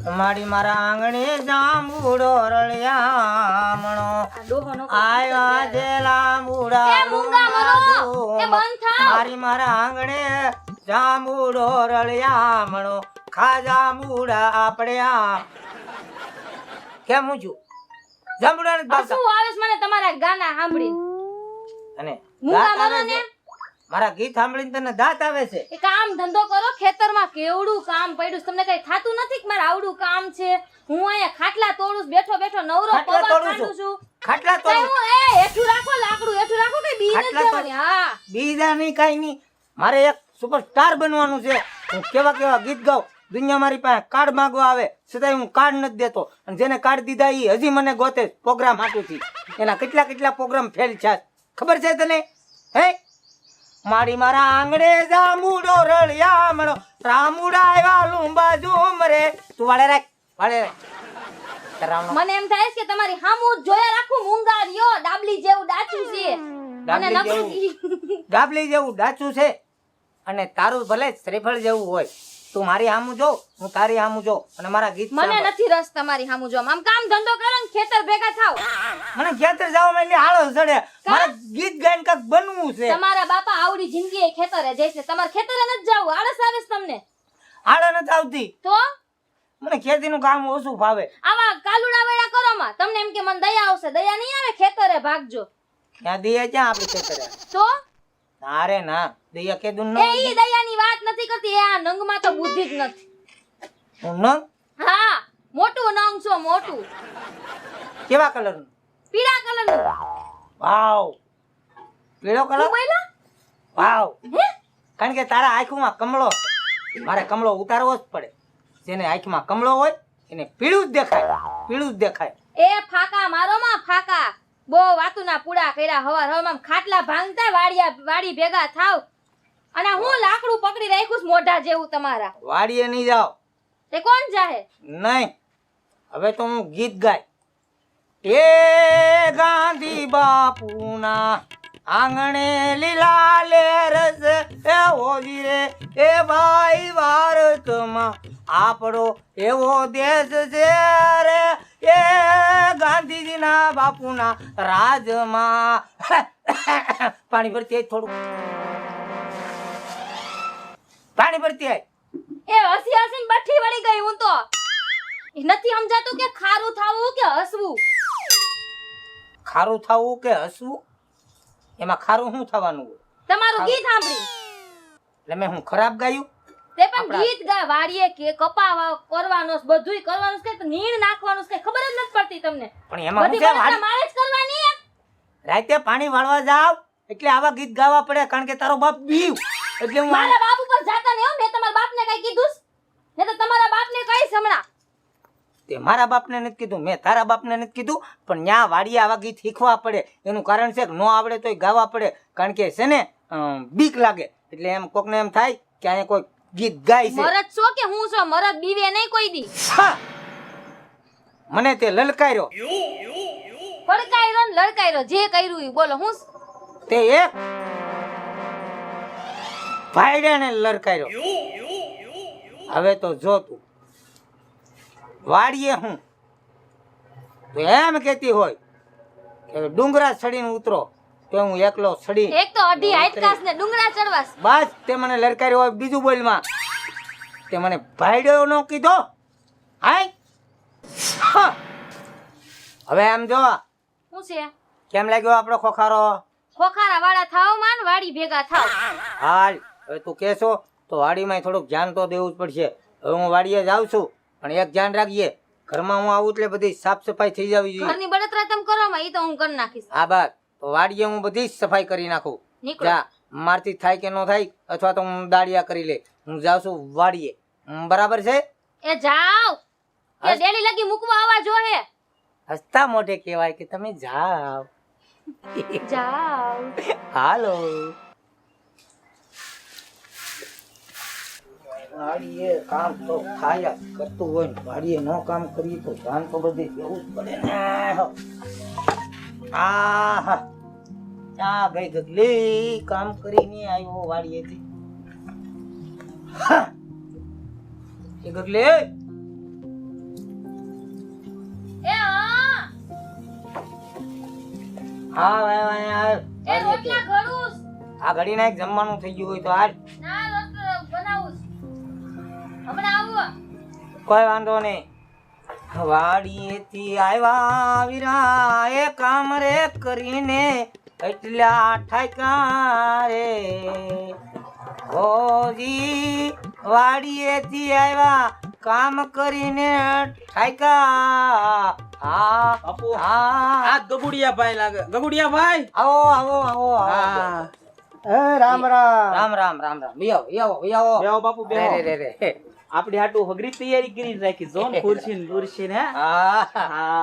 મારી મારા આંગણે જાંબુડો રળિયામણો આવ્યા છે? લાંબુડા મરો! મારી આંગણે જાંબુડો રળિયામણો ખાજા મૂડા આપણે આ કેમ હું છું? જાંબુડા ને શું આવે મને તમારા ગાના સાંભળી અને મૂંગા મરો ને? છે? મારા ગીત સાંભળીને તને દાંત આવે છે. એ કામ ધંધો કરો ખેતરમાં કેવડું કામ પડ્યું તમને કઈ થાતું નથી કે મારે આવડું કામ છે? હું અહીંયા ખાટલા તોડું બેઠો બેઠો નવરો ખાટલા તોડું છું. છું. ખાટલા તોડું. એ હેઠું રાખો લાકડું હેઠું રાખો કઈ બી નથી હા. બીજા નહીં કાંઈ નહીં. મારે એક સુપરસ્ટાર બનવાનું છે. હું કેવા કેવા ગીત ગાઉં. દુનિયા મારી પાસે કાર્ડ માંગવા આવે. છતાંય હું કાર્ડ નથી દેતો. અને જેને કાર્ડ દીધા એ હજી મને ગોતે પ્રોગ્રામ હાટુથી એના કેટલા કેટલા પ્રોગ્રામ ફેલ છે. ખબર છે તને? હે? મારી મારા આંગણે જામુડો રળિયામણો રામુડા આવ્યા લુંબા ઝુમરે તું વાળે રાખ વાળે રાખ. મને એમ થાય છે કે તમારી હામુ જોયા રાખું મૂંગા રહ્યો ડાબલી જેવું ડાચું છે. અને નકરું ડાબલી જેવું ડાચું છે. અને તારું ભલે શ્રીફળ જેવું હોય. તું મારી હામું જો હું તારી હામું જો અને મારા ગીત મને નથી રસ તમારી હામું જો આમ કામ ધંધો કરો ને ખેતર ભેગા થાવ મને ખેતર જવા માં એટલે હાલો ચડે મારે ગીત ગાઈને કાંઈક બનવું છે. તમારા બાપા આવડી જિંદગી એ ખેતરે જાય છે. તમારે ખેતરે નથી જાવ. આળસ આવે છે તમને. હાલો નથી આવતી. તો? મને ખેતીનું કામ ઓછું ભાવે આવા કાલુડા વેડા કરો માં. તમને એમ કે મને દયા આવશે. દયા નહીં આવે ખેતરે ભાગજો. ત્યાં દયા ક્યાં આપણે ખેતરે? તો? ના રે ના. દઈએ કેદું એ ન ઈ દયાની વાત નથી કરતી. એ આ નંગમાં તો બુદ્ધિ જ નથી. નંગ? હા મોટું નંગ છો મોટું. કેવા કલરનું પીળા કલરનું વાવ. પીળો કલર બોલ્યા? વાવ. કારણ કે તારા આંખમાં કમળો મારે કમળો ઉતારવો જ પડે. જેને આંખમાં કમળો હોય એને પીળું જ દેખાય. પીળું જ દેખાય. એ ફાકા મારો માં ફાકા. બહુ વાતુના પૂડા કર્યા હવાર હવામાં ખાટલા ભાંગતા વાડિયા વાડી ભેગા થાવ. અને હું લાકડું પકડી રાખ્યું છે મોઢા જેવું તમારા. વાડીએ નહીં જાવ તે કોણ જાહે? નહીં. હવે તો હું ગીત ગાય. એ ગાંધી બાપુના આંગણે લીલા લેરસ એ હોજી રે. એ ભાઈ ભારતમાં આપણો એવો દેશ છે રે. એ ગાંધીજીના બાપુના રાજમાં. પાણી ભરતી આય થોડું પાણી ભરતી આય. એ હસી હસીને બઠી વળી ગઈ હું તો. નથી સમજાતું કે ખારું થાવું કે હસવું? ખારું થવું કે હસવું? એમાં ખારું શું થવાનું તમારું ગીત સાંભળી એટલે મેં હું ખરાબ ગાયું? તે પણ ગીત ગા વાડીએ કે કપા કરવાનો બધુંય કરવાનું છે નીણ નાખવાનું છે કે ખબર જ નથી પડતી તમને. પણ એમાં બધી મારે જ કરવાની રાતે પાણી વાળવા જાવ એટલે આવા ગીત ગાવા પડે કારણ કે તારો બાપ બીવ. એટલે હું મારા બાપ ઉપર જાતા નહીં મેં તમારા બાપને કઈ કીધું? ને તો તમારા બાપને કઈ સમણા તે મારા બાપને નથી કીધું મેં તારા બાપને નથી કીધું પણ ન્યા વાડીએ આવા ગીત શીખવા પડે. એનું કારણ છે કે ન આવડે તોય ગાવા પડે. કારણ કે છે ને બીક લાગે. એટલે એમ કોકને એમ થાય કે અહીંયા કોઈ ગીત ગાય છે. મરદ છો કે હું છો? મરદ બીવે નહીં કોઈ દી! મને તે લલકાર્યો. ફડકાયરો ને લડકાયરો જે કર્યું ઈ બોલો હું તે એક ભાઈડાને લડકાર્યો. હવે તો જો તું. વાડીએ હું. તો એમ કેતી હોય કે ડુંગરા ચડીને ઉતરો. તો હું એકલો સડી એક તો અઢી હાઈટકાસ ને ડુંગરા ચડવાસ. બસ તે મને લડકાર્યો હોય બીજું બોલમાં તે મને ભાઈડો નો કીધો. હાય. હવે આમ જો. શું છે? કેમ લાગ્યો આપણો ખોખારો? ખોખારા વાળા થાવ માન વાડી ભેગા થાવ. હાલ હવે તું કહેશો તો વાડીમાં થોડુંક ધ્યાન તો દેવું જ પડશે. હવે હું વાડીએ જાઉં છું પણ એક ધ્યાન રાખીએ ઘરમાં હું આવું એટલે બધી સાફ સફાઈ થઈ જવી જોઈએ. ઘરની બળતરા તમે કરો માં ઈ તો હું કરી નાખીશ. આ બાદ તો વાડીએ હું બધી જ સફાઈ કરી નાખું. જા મારથી થાય કે ન થાય અથવા તો હું દાડિયા કરી લે. હું જાઉં છું વાડીએ. બરાબર છે? એ જાવ કે હસ- ડેલી લગી મૂકવા આવા જો હે. હસતા મોઢે કહેવાય કે તમે જાઓ. જાવ હાલો. વાડીએ કામ તો થાય કરતું હોય વાડીએ ન કામ કરીએ તો ધ્યાન તો બધે જવું જ પડે ને. આહા. આ ભાઈ ગગલી કામ કરીને આવ્યો વાડીએથી. એ ગગલે. હા. ભાઈ ભાઈ આ આ ઘડી ના જમવાનું થઈ ગયું હોય તો આજ કોઈ વાંધો નહીં. વાડીએથી આવ્યા વીરા એ કામ રે કરીને એટલા ઠાકા રે ઓજી વાડીએથી આવ્યા કામ કરીને ઠાકા હા બાપુ હા. આ ગગુડિયા ભાઈ લાગે. ગગુડિયા ભાઈ? આવો આવો આવો હા. એ રામ રામ. રામ રામ રામ રામ. આવો આવો આવો બેહો બાપુ રે રે રે. આપડી હાટુ હગરી તૈયારી કરી રાખી જોન ખુરશી ને બુરશી ને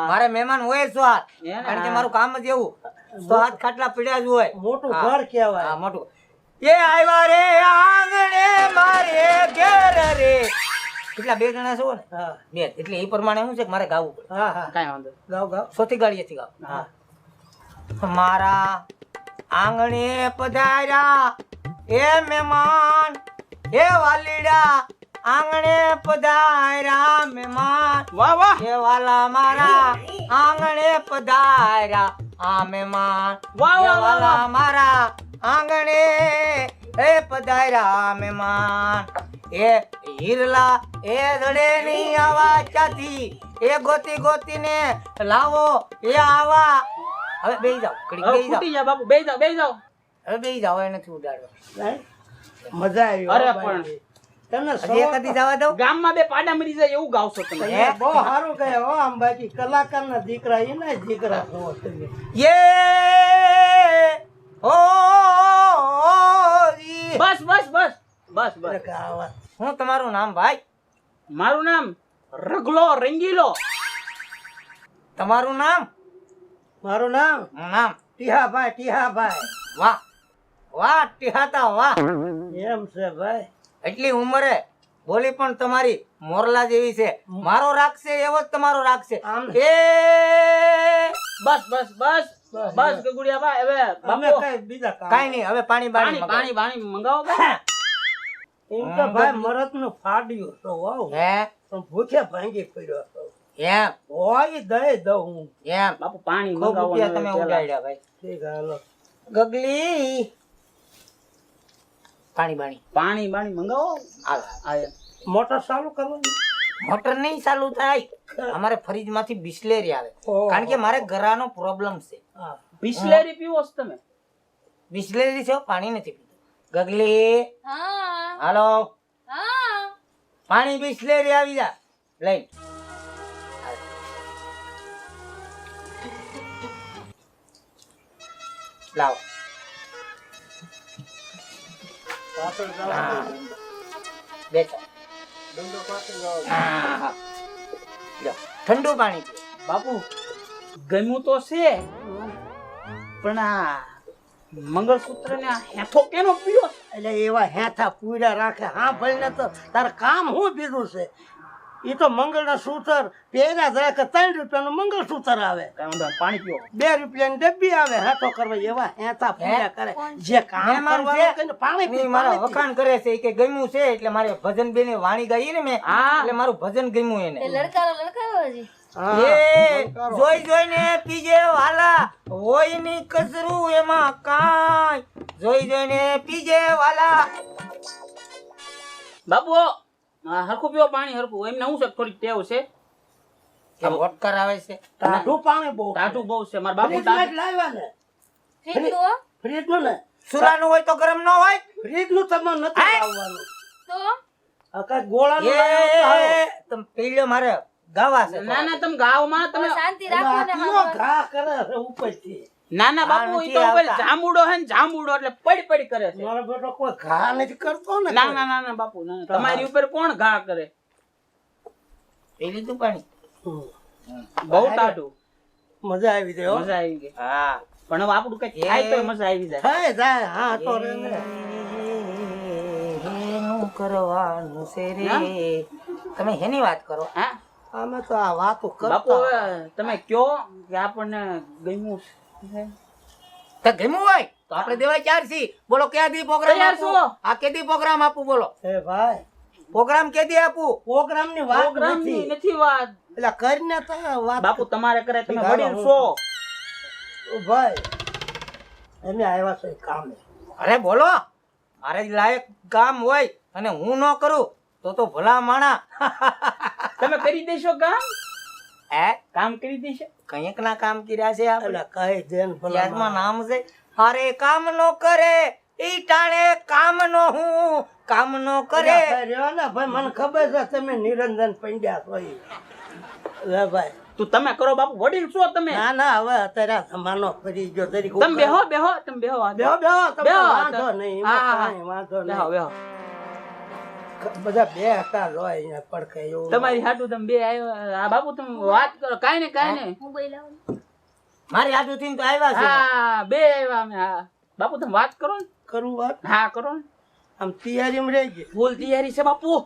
મારે મહેમાન હોય સ્વાદ હાથ કારણ કે મારું કામ જ એવું. સ્વાદ ખાટલા પીડ્યા જ હોય. મોટું ઘર કહેવાય. મોટું. એ આવ્યા રે આંગણે મારે ઘેર રે. કેટલા બે જણા છો ને? બે. એટલે એ પ્રમાણે શું છે કે મારે ગાવું પડે. હા હા. કાંઈ વાંધો. ગાવ ગાવ. સોથી ગાડીએથી ગાવ. હા. મારા આંગણે પધાર્યા. એ મહેમાન એ વાલીડા. આંગણે પધાર્યા મહેમાન વાહ વાહ. એ વાલા મારા આંગણે પધાર્યા આ મહેમાન વાહ, વાહ, વાલા મારા આંગણે એ પધાર્યા મહેમાન એ હીરલા એ ધડે ની આવા ચાતી એ ગોતી ગોતીને લાવો એ આવા. હવે બે જાઓ કડી હવે જાઓ. બાપુ બેહી જાઓ બેહી જાઓ. હવે બેહી જાઓ એને નથી ઉડાડવા. મજા આવી અરે હો ભાઈ. તને હજી એક જવા દઉં? ગામમાં બે પાડા મરી જાય એવું ગાવશો તમે. તમે બહુ સારું કહે હો આમ બાકી કલાકારના દીકરા એના દીકરા છો તમે. યે! ઓ બસ બસ બસ. બસ બસ. હું તમારું નામ ભાઈ? મારું નામ રગલો રંગીલો. તમારું નામ? મારું નામ? નામ? ટીહાભાઈ ટીહાભાઈ. વાહ. વાહ ટીહાતા વાહ. એમ છે ભાઈ. એટલી ઉંમરે બોલી પણ તમારી મોરલા જેવી છે. મારો રાગ છે એવો જ તમારો રાગ છે. એ બસ બસ બસ બસ, બસ બસ. ગગુડિયા ભાઈ હવે બાપુ. કઈ બીજા કાઈ નહીં હવે પાણી પાણી બાણી પાણી પાણી. મંગાવો ભાઈ. એમ તો ભાઈ મરદનું ફાડ્યું તો વાવ. હે? પણ ભૂખે ભાંગી પડ્યો તો એમ. હોય દઈ દઉં હું. એમ. બાપુ પાણી મંગાવો તમે ઉડાડ્યા ભાઈ. ઠીક હાલો. ગગલી. પાણી બાણી. પાણી બાણી મંગાવો. મોટર ચાલુ કરવાની મોટર નહીં ચાલુ થાય. અમારે ફ્રીજમાંથી બિસ્લેરી આવે. કારણ કે મારે ગરાનો પ્રોબ્લેમ છે. બિસ્લેરી પીવો છો તમે? બિસ્લેરી છે પાણી નથી પીતું. ગગલી. હા. હાલો. પાણી બિસ્લેરી આવી જા. લઈ. લાવો. પાછળ. હા. પાછળ. ઠંડુ પાણી પીઓ. બાપુ ગમ્યું તો છે પણ આ મંગળસૂત્ર ને હેથો હેઠો કેનો પીયો એટલે એવા હેઠા પૂર્યા રાખે હા ભાઈને તો તારે કામ શું બીજું છે એ તો મંગળના સૂતર પહેર્યા જ રાખે ત્રણ રૂપિયાનું મંગળસૂત્ર આવે. કાંઈ વાંધો પાણી પીઓ. બે રૂપિયાની ડબ્બી આવે હેઠો કરવા એવા હેતા પૂર્યા કરે. જે કામ કરવાનું પાણી પી, મારા વખાણ કરે છે કે ગમ્યું છે એટલે મારે ભજન બેને વાણી ગાઈ ને મેં એટલે મારું ભજન ગમ્યું એને. લડકારો લડકારો હજી. જોઈ જોઈને પીજે વાલા હોયની કચરું એમાં કાંઈ. જોઈ જોઈને પીજે વાલા. આ હરખું પીવો પાણી હરખું. એમને હું છે થોડીક ટેવ છે. કે આવે છે? ટાઢું પાણી બહુ ટાઢું બહુ છે. મારા બાપુ ફ્રીજમાં જ ટાઢું- લાવ્યા ને. ફીંડો ફ્રીજનું ને. સુરાનું હોય તો ગરમ ન હોય? ફ્રીજનું તમારે નથી હે? લાવવાનું. તો? આ કાંઈક ગોળાનું એ લાવ્યો તો હાલો. તમે પીળ્યો મારે ગાવા છે ના ના તમે ગાવમાં તમે શાંતિ રાખો ને ઘા કરે ઉપરથી. ના ના બાપુ ઈ તો ઉપર હે ને જાંબુડો એટલે પડી પડી કરે છે. મારો બેટો કોઈ ઘા નથી કરતો ને ના ના ના બાપુ ના. તમારી ઉપર કોણ ઘા કરે? પી લીધું પાણી? બહુ ટાઢું. મજા આવી જાય મજા આવી ગઈ. હા. પણ હવે આપણું કઈ થાય તો મજા આવી જાય. થાય જાય હા તો રે કરવાનું છે રે. તમે હેની વાત કરો? હા. અમે તો આ વાતો કરતા. બાપુ તમે કયો કે આપણને ગમ્યું છે તો ગમ્યું હોય? તો આપણે દેવાય ચાર સી? બોલો ક્યાં દી પ્રોગ્રામ? આ કેદી પ્રોગ્રામ આપું? બોલો. એ ભાઈ. પ્રોગ્રામ કેદી આપું? પ્રોગ્રામની વાત પ્રોગ્રામની નથી. વાત. એટલે કરીને તો વાત. બાપુ તમારે કરે તમે વડીલ છો. ભાઈ અમે આવ્યા છો કામે. અરે બોલો મારે લાયક કામ હોય અને હું ન કરું તો તો ભલા માણા. તમે કરી દેશો કામ હે? કામ કરી દેશો? કંઈક ના કામ કર્યા છે આપણે. કઈ જેન ભલામાં નામ છે અરે કામ નો કરે ઈ ટાણે કામ નો હું કામ નો કરે. રહ્યો ને ભાઈ મને ખબર છે તમે નિરંજન પંડ્યા છો લે ભાઈ. તું તમે કરો બાપુ વડીલ છો તમે. ના ના હવે અત્યારે આ જમાનો ફરી ગયો તરીકે તમે બેહો બેહો તમે બેહો બેહો બેહો બેહો. વાંધો નહીં વાંધો બેહો નહીં. બેહો. બધા બે હતા હોય અહીંયા પડખે એવું. તમારી હાટુ તમે બે આવ્યા આ બાપુ તમે વાત કરો કાઈ ને કાઈ ને. હું મારી હાથુથી તો આવ્યા છે. હા બે આવ્યા અમે હા. બાપુ તમે વાત કરો ને. કરું વાત? હા કરો ને. આમ તૈયારીમાં રહી ગઈ ફૂલ તૈયારી છે બાપુ.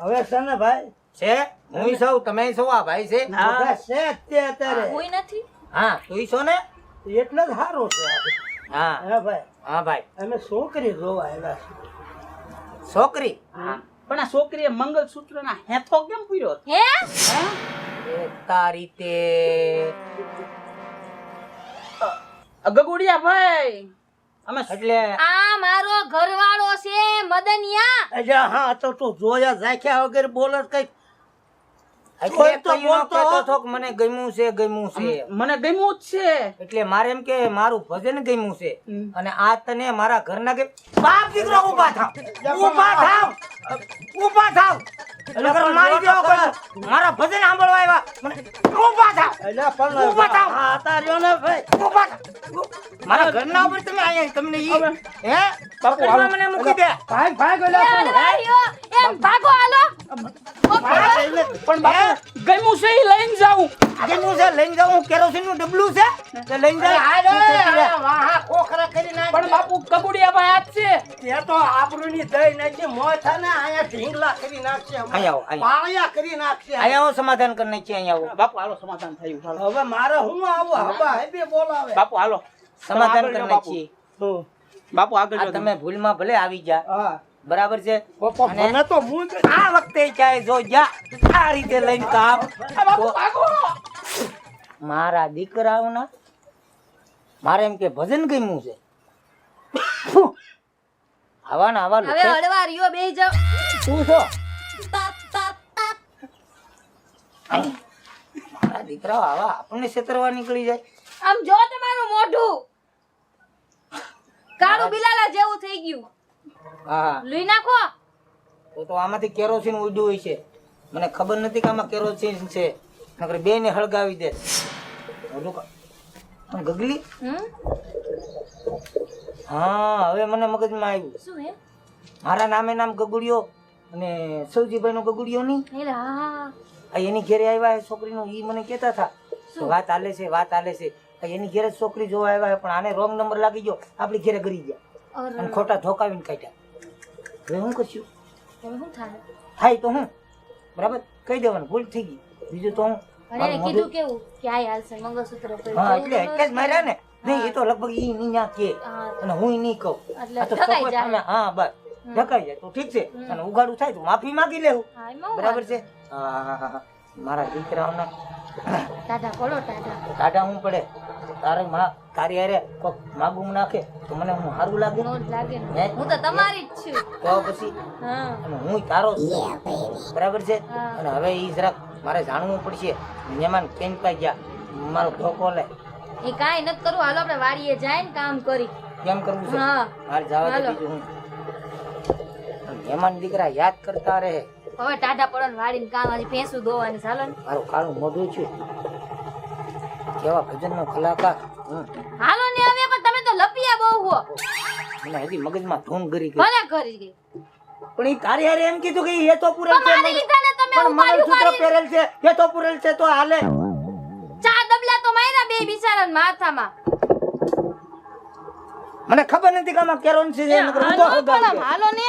હવે છે ને ભાઈ? છે? હું સૌ તમે સૌ આ ભાઈ છે? હા. છે તે અત્યારે કોઈ નથી? હા તું છો ને? એટલે જ સારું છે હા. હા ભાઈ. હા ભાઈ. અમે છોકરી જોવા આવ્યા છીએ. છોકરી? હા. પણ આ છોકરીએ મંગલસૂત્ર ના હેથો કેમ પૂર્યો હે? તારી તે. ગગુડિયા ભાઈ અમે એટલે આ મારો ઘરવાળો છે મદનિયા. અજા હા તો તું જોયા જાખ્યા વગર બોલત કોઈ તો કઈનો બોલતો કહેતો હોત. હતો કે મને ગમ્યું છે ગમ્યું છે. મને ગમ્યું જ છે. એટલે મારે એમ કે મારું ભજન ગમ્યું છે. અને આ તને મારા ઘરના કે બાપ દીકરો ઊભા થાવ. ઊભા થાવ. ઊભા થાવ. મારી દેવો મારા ભજન સાંભળવા આવ્યા. મને ઊભા થાવ. પણ ઊભા થાવ. હા રહ્યો ને ભાઈ. ઊભા મારા ઘરના ઉપર તમે અહીંયા તમને ઈ હે? બાપુ, મને મૂકી દે. ભાઈ ભાઈ એમ ભાગો હાલો. પણ બાપુ લઈને જાઉં કેરોસીનનું ડબલું છે તો લઈને જાય વાહા કોખરા કરી નાખ પણ બાપુ કબુડિયા ભાઈ આજ છે. તે તો આબરૂની દઈ નાખી મોથા ને અહીંયા ઢીંગલા કરી નાખશે અહીંયા આવો. પાળિયા કરી નાખશે. અહીંયા હું સમાધાન કરી નાખી અહીંયા આવો. બાપુ હાલો સમાધાન થયું હાલો. હવે મારે હું આવું? હવે હેબી બોલાવે. બાપુ હાલો. સમાધાન તમે કરી નાખી બાપુ. હું. બાપુ આગળ જો તમે ભૂલમાં ભલે આવી જા. હા. બરાબર છે? મને તો આ વખતે ચાહે જો જા આ રીતે લઈને કામ મારા દીકરાઓના મારે એમ કે ભજન ગમ્યું છે. આવા ને આવા હવે હળવા રહ્યો બે જાવ તું છો? મારા દીકરાઓ આવા આપણને છેતરવા નીકળી જાય. આમ જો તમારું મોઢું. કાળું બિલાલા જેવું થઈ ગયું. હા. લઈ નાખો. તો તો આમાંથી કેરોસીન ઉડ્યું હોય છે. મને ખબર નથી કે આમાં કેરોસીન છે. નકર બે ને હળગાવી દે. ગગલી? હા હવે મને મગજમાં આવ્યું. શું હે? મારા નામે નામ ગગુડિયો અને સૌજીભાઈ નો ગગુડિયો નહીં? એની ઘેરે આવ્યા એ છોકરીનું ઈ મને કહેતા હતા. વાત હાલે છે વાત હાલે છે. એની ઘેરે છોકરી જોવા આવ્યા પણ આને રોંગ નંબર લાગી ગયો. આપણી ઘેરે ગરી ગયા. અને ખોટા ધોકાવીને કાઢ્યા. હવે હું કરશું થાય? તો હું? બરાબર? કહી દેવાનું ભૂલ થઈ ગઈ. બીજું તો હું કીધું કેવું? કે આ હાલશે મંગળસૂત્ર હા એટલે એટલે જ માર્યા ને. નહીં એ તો લગભગ ઈ નહીં ના કે. અને હું નહીં કહું. એટલે જાય. હા બસ. ઢકાઈ જાય. તો ઠીક છે. અને ઉગાડું થાય તો માફી માંગી લેવું. હા, એમાં હું બરાબર છે? હા હા હા હા. મારા દીકરાઓના ટાટા પડો ટાટા હું પડે. તારે માં તારી હારે કોક માગું નાખે તો મને હું સારું લાગે. લાગે હું? તો તમારી જ છું. તો પછી હું. તારો બરાબર છે? અને હવે ઈ જરાક મારે જાણવું પડશે. મહેમાન કેમ કઈ ગયા? મારો ધોકો લે. એ કાંઈ નથી કરવું. હાલો આપણે વાડીએ જાય ને કામ કરી. કેમ કરવું છે? હા. મારે જવા દે બીજું હું. મહેમાન દીકરા યાદ કરતા રહે. હવે ટાટા પડન વાડીને કામ આજે ભેંસું દોવાની ચાલો ને. મારું કાળું મોઢું છે. કેવા ભજનનો કલાકાર. હું હાલો ને હવે પણ તમે તો લપિયા બહુ હો. મને હજી મગજમાં ધૂમ કરી ગઈ. ભલે કરી ગઈ. પણ એ તારી હારે એમ કીધું કે એ હેતો પૂરો છે પણ ઉપાડ્યું મારી પહેરેલ છે તો પૂરેલ છે તો હાલે. ચાર દબલા તો માર્યા બે બિચારા માથામાં. મને ખબર નથી કે આમાં કેરોન છે હાલો ને.